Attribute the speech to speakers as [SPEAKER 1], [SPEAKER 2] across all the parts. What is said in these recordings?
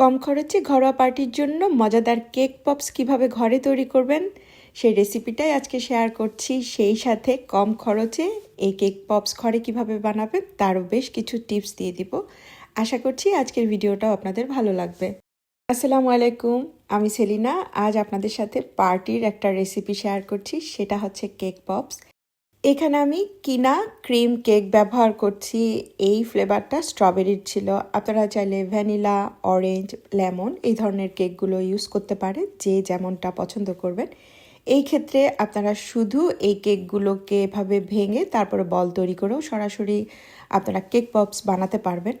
[SPEAKER 1] কম খরচে ঘরোয়া পার্টির জন্য মজাদার কেক পপস কীভাবে ঘরে তৈরি করবেন, সেই রেসিপিটাই আজকে শেয়ার করছি। সেই সাথে কম খরচে এই কেক পপস ঘরে কীভাবে বানাবেন, তারও বেশ কিছু টিপস দিয়ে দিব। আশা করছি আজকের ভিডিওটাও আপনাদের ভালো লাগবে। আসসালামু আলাইকুম, আমি সেলিনা। আজ আপনাদের সাথে পার্টির একটা রেসিপি শেয়ার করছি, সেটা হচ্ছে কেক পপস। এখানে আমি কিনা ক্রিম কেক ব্যবহার করছি। এই ফ্লেভারটা স্ট্রবেরির ছিল। আপনারা চাইলে ভ্যানিলা, অরেঞ্জ, লেমন এই ধরনের কেকগুলো ইউজ করতে পারে যে যেমনটা পছন্দ করবেন। এই ক্ষেত্রে আপনারা শুধু এই কেকগুলোকে এভাবে ভেঙে তারপরে বল তৈরি করেও সরাসরি আপনারা কেক পপস বানাতে পারবেন।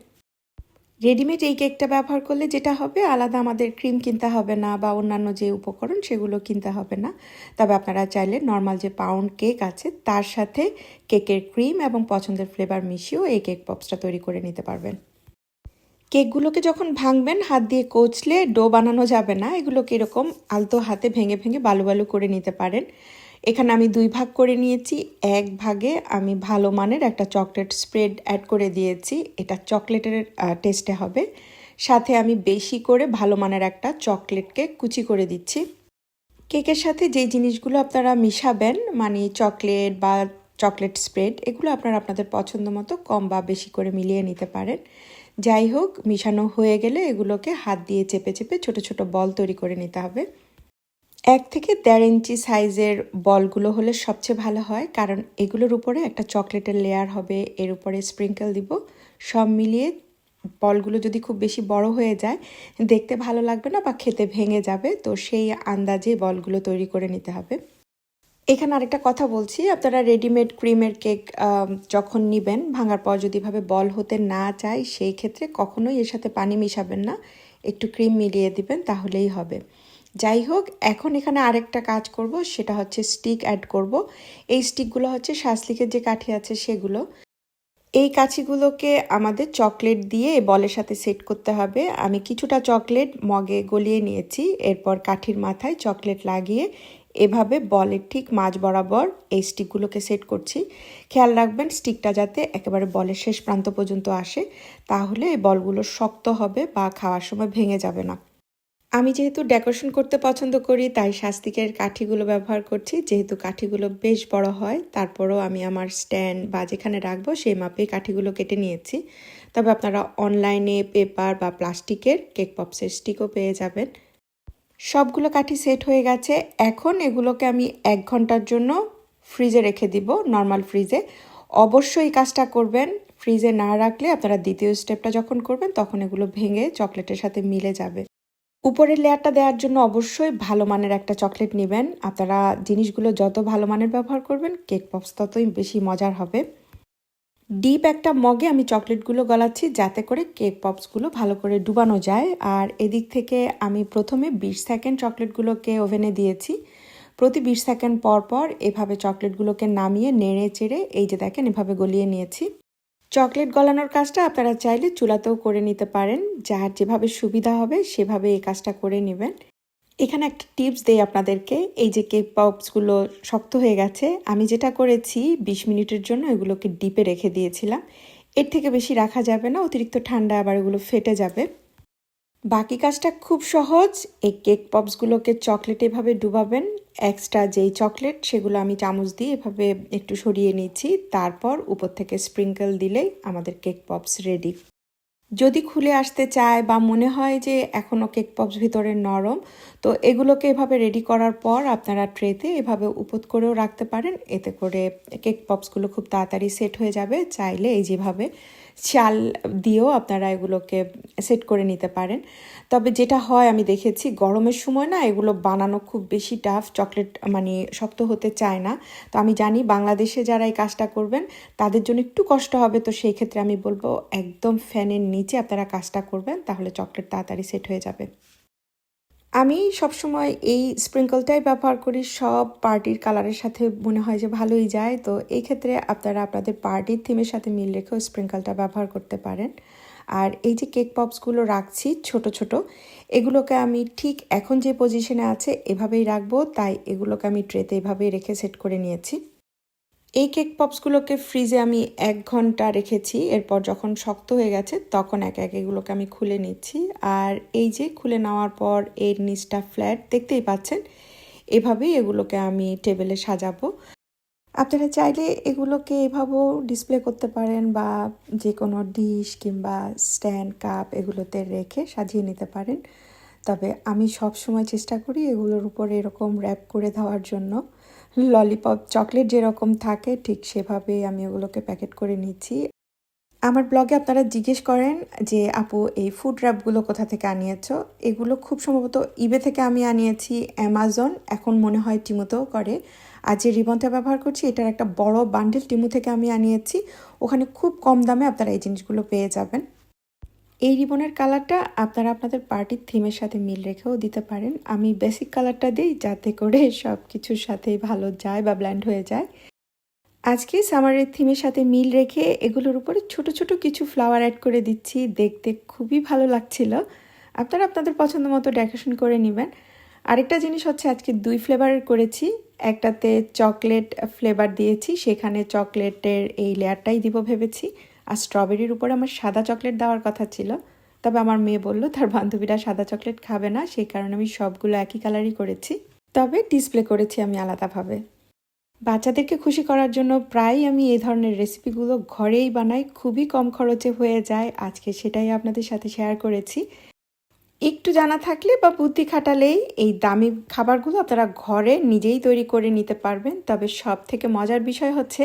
[SPEAKER 1] রেডিমেড এই কেকটা ব্যবহার করলে যেটা হবে, আলাদা আমাদের ক্রিম কিনতে হবে না বা অন্যান্য যে উপকরণ সেগুলো কিনতে হবে না। তবে আপনারা চাইলে নর্মাল যে পাউন্ড কেক আছে, তার সাথে কেকের ক্রিম এবং পছন্দের ফ্লেভার মিশিয়েও এই কেক পপসটা তৈরি করে নিতে পারবেন। কেকগুলোকে যখন ভাঙবেন, হাত দিয়ে কোচলে ডো বানানো যাবে না। এগুলোকে এরকম আলতো হাতে ভেঙে ভেঙে বালু বালু করে নিতে পারেন। এখানে আমি দুই ভাগ করে নিয়েছি। এক ভাগে আমি ভালো মানের একটা চকলেট স্প্রেড অ্যাড করে দিয়েছি। এটা চকলেটের টেস্টে হবে। সাথে আমি বেশি করে ভালো মানের একটা চকলেটকে কুচি করে দিচ্ছি। কেকের সাথে যেই জিনিসগুলো আপনারা মিশাবেন মানে চকলেট বা চকলেট স্প্রেড, এগুলো আপনারা আপনাদের পছন্দ মতো কম বা বেশি করে মিলিয়ে নিতে পারেন। যাই হোক, মিশানো হয়ে গেলে এগুলোকে হাত দিয়ে চেপে চেপে ছোট ছোট বল তৈরি করে নিতে হবে। এক থেকে দেড় ইঞ্চি সাইজের বলগুলো হলে সবচেয়ে ভালো হয়, কারণ এগুলোর উপরে একটা চকলেটের লেয়ার হবে, এর উপরে স্প্রিঙ্কেল দিব। সব মিলিয়ে বলগুলো যদি খুব বেশি বড় হয়ে যায়, দেখতে ভালো লাগবে না বা খেতে ভেঙে যাবে, তো সেই আন্দাজে বলগুলো তৈরি করে নিতে হবে। এখানে আরেকটা কথা বলছি, আপনারা রেডিমেড ক্রিমের কেক যখন নেবেন, ভাঙার পর যদি ভাবে বল হতে না চায়, সেই ক্ষেত্রে কখনোই এর সাথে পানি মিশাবেন না। একটু ক্রিম মিলিয়ে দিবেন, তাহলেই হবে। যাই হোক এখন এখানে আরেকটা কাজ করব, সেটা হচ্ছে স্টিক অ্যাড করব। এই স্টিকগুলো হচ্ছে শাসলিকের যে কাঠি আছে সেগুলো। এই কাছিগুলোকে আমাদের চকলেট দিয়ে বলের সাথে সেট করতে হবে। আমি কিছুটা চকলেট মগে গলিয়ে নিয়েছি, এরপর কাঠির মাথায় চকলেট লাগিয়ে এভাবে বলের ঠিক মাঝ বরাবর এই স্টিকগুলোকে সেট করছি। খেয়াল রাখবেন স্টিকটা যাতে একেবারে বলের শেষ প্রান্ত পর্যন্ত আসে, তাহলে এই বলগুলো শক্ত হবে বা খাওয়ার সময় ভেঙে যাবে না। আমি যেহেতু ডেকোরেশন করতে পছন্দ করি, তাই শাস্তিকের কাঠিগুলো ব্যবহার করছি। যেহেতু কাঠিগুলো বেশ বড় হয়, তারপরও আমি আমার স্ট্যান্ড বা যেখানে রাখব, সেই মাপে কাঠিগুলো কেটে নিয়েছি। তবে আপনারা অনলাইনে পেপার বা প্লাস্টিকের কেক পপসের স্টিকও পেয়ে যাবেন। সবগুলো কাঠি সেট হয়ে গেছে। এখন এগুলোকে আমি এক ঘণ্টার জন্য ফ্রিজে রেখে দিব নর্মাল ফ্রিজে অবশ্যই কাজটা করবেন। ফ্রিজে না রাখলে আপনারা দ্বিতীয় স্টেপটা যখন করবেন, তখন এগুলো ভেঙে চকলেটের সাথে মিলে যাবে। উপরের লেয়ারটা দেওয়ার জন্য অবশ্যই ভালো মানের একটা চকলেট নেবেন। আপনারা জিনিসগুলো যত ভালো মানের ব্যবহার করবেন, কেক পপস ততই বেশি মজার হবে। ডিপ একটা মগে আমি চকলেটগুলো গলাচ্ছি যাতে করে কেক পপসগুলো ভালো করে ডুবানো যায়। আর এদিক থেকে আমি প্রথমে বিশ সেকেন্ড চকলেটগুলোকে ওভেনে দিয়েছি। প্রতি বিশ সেকেন্ড পর পর এভাবে চকলেটগুলোকে নামিয়ে নেড়ে চেড়ে এই যে দেখেন এভাবে গলিয়ে নিয়েছি। চকলেট গলানোর কাজটা আপনারা চাইলে চুলাতেও করে নিতে পারেন। যার যেভাবে সুবিধা হবে, সেভাবে এই কাজটা করে নেবেন। এখানে একটা টিপস দেই আপনাদেরকে। এই যে কেক পপসগুলো শক্ত হয়ে গেছে, আমি যেটা করেছি, বিশ মিনিটের জন্য এগুলোকে ডিপে রেখে দিয়েছিলাম। এর থেকে বেশি রাখা যাবে না, অতিরিক্ত ঠান্ডা আবার এগুলো ফেটে যাবে। বাকি কাজটা খুব সহজ। এই কেক পপসগুলোকে চকলেট এভাবে ডুবাবেন। এক্সট্রা যেই চকলেট, সেগুলো আমি চামচ দিয়ে এভাবে একটু সরিয়ে নিচ্ছি। তারপর উপর থেকে স্প্রিঙ্কল দিলেই আমাদের কেক পপস রেডি। যদি খুলে আসতে চায় বা মনে হয় যে এখনও কেক পপস ভিতরে নরম, তো এগুলোকে এভাবে রেডি করার পর আপনারা ট্রেতে এভাবে উপত করেও রাখতে পারেন। এতে করে কেক পপসগুলো খুব তাড়াতাড়ি সেট হয়ে যাবে। চাইলে এই যেভাবে চাল দিয়েও আপনারা এগুলোকে সেট করে নিতে পারেন। তবে যেটা হয়, আমি দেখেছি গরমের সময় না এগুলো বানানো খুব বেশি টাফ চকলেট মানে শক্ত হতে চায় না। তো আমি জানি বাংলাদেশে যারা এই কাজটা করবেন, তাদের জন্য একটু কষ্ট হবে। তো সেই ক্ষেত্রে আমি বলব একদম ফ্যানের নিচে আপনারা কাজটা করবেন, তাহলে চকলেট তাড়াতাড়ি সেট হয়ে যাবে। আমি সবসময় এই স্প্রিঙ্কলটাই ব্যবহার করি, সব পার্টির কালারের সাথে মনে হয় যে ভালোই যায়, তো এই ক্ষেত্রে আপনারা আপনাদের পার্টির থিমের সাথে মিল রেখেও স্প্রিঙ্কলটা ব্যবহার করতে পারেন। আর এই যে কেক পপসগুলো রাখছি ছোট ছোট, এগুলোকে আমি ঠিক এখন যে পজিশনে আছে এভাবেই রাখব, তাই এগুলোকে আমি ট্রেতে এভাবেই রেখে সেট করে নিয়েছি। এই কেক পপসগুলোকে ফ্রিজে আমি এক ঘণ্টা রেখেছি, এরপর যখন শক্ত হয়ে গেছে তখন এক এক এগুলোকে আমি খুলে নিচ্ছি। আর এই যে খুলে নেওয়ার পর এর নিচটা ফ্ল্যাট দেখতেই পাচ্ছেন? এভাবেই এগুলোকে আমি টেবিলে সাজাবো। আপনারা চাইলে এগুলোকে এভাবেও ডিসপ্লে করতে পারেন বা যে কোনো ডিশ কিংবা স্ট্যান্ড কাপ এগুলোতে রেখে সাজিয়ে নিতে পারেন। তবে আমি সব সময় চেষ্টা করি এগুলোর উপর এরকম র্যাপ করে দেওয়ার জন্য। ললিপপ চকলেট যেরকম থাকে, ঠিক সেভাবেই আমি ওগুলোকে প্যাকেট করে নিচ্ছি। আমার ব্লগে আপনারা জিজ্ঞেস করেন যে, আপু, এই ফুড র্যাপগুলো কোথা থেকে আনিয়েছ? এগুলো খুব সম্ভবত ইবে থেকে আমি আনিয়েছি অ্যামাজন এখন মনে হয় টিমুতেও করে। আর যে রিবনটা ব্যবহার করছি, এটার একটা বড় বান্ডেল টিমু থেকে আমি আনিয়েছি। ওখানে খুব কম দামে আপনারা এই জিনিসগুলো পেয়ে যাবেন। এই রিবনের কালারটা আপনারা আপনাদের পার্টির থিমের সাথে মিল রেখেও দিতে পারেন। আমি বেসিক কালারটা দিই যাতে করে সব কিছুর সাথেই ভালো যায় বা ব্ল্যান্ড হয়ে যায়। আজকে সামারের থিমের সাথে মিল রেখে এগুলোর উপরে ছোট ছোট কিছু ফ্লাওয়ার অ্যাড করে দিচ্ছি। দেখতে খুবই ভালো লাগছিল। আপনারা আপনাদের পছন্দ মতো ডেকোরেশন করে নেবেন। আরেকটা জিনিস হচ্ছে আজকে দুই ফ্লেভারের করেছি। একটাতে চকলেট ফ্লেভার দিয়েছি, সেখানে চকলেটের এই লেয়ারটাই দিব ভেবেছি। আর স্ট্রবেরির উপরে আমার সাদা চকলেট দেওয়ার কথা ছিল। তবে আমার মেয়ে বলল, তার বান্ধবীরা সাদা চকলেট খাবে না, সেই কারণে আমি সবগুলো একই কালারই করেছি। তবে ডিসপ্লে করেছি আমি আলাদাভাবে। বাচ্চাদেরকে খুশি করার জন্য প্রায় আমি এই ধরনের রেসিপিগুলো ঘরেই বানাই, খুবই কম খরচে হয়ে যায়। আজকে সেটাই আপনাদের সাথে শেয়ার করেছি। একটু জানা থাকলে বা বুদ্ধি খাটালেই এই দামি খাবারগুলো আপনারা ঘরে নিজেই তৈরি করে নিতে পারবেন। তবে সব থেকে মজার বিষয় হচ্ছে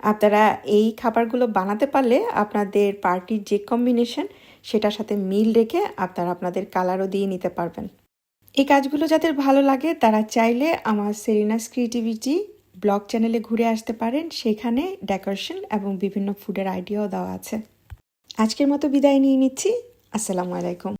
[SPEAKER 1] আপনারা এই খাবারগুলো বানাতে পারলে আপনাদের পার্টির যে কম্বিনেশন সেটার সাথে মিল রেখে আপনারা আপনাদের কালারও দিয়ে নিতে পারবেন। এই কাজগুলো যাদের ভালো লাগে তারা চাইলে আমার সেরিনাস ক্রিয়েটিভিটি ব্লগ চ্যানেলে ঘুরে আসতে পারেন। সেখানে ডেকোরেশন এবং বিভিন্ন ফুডের আইডিয়াও দেওয়া আছে। আজকের মতো বিদায় নিয়ে নিচ্ছি। আসসালামু আলাইকুম।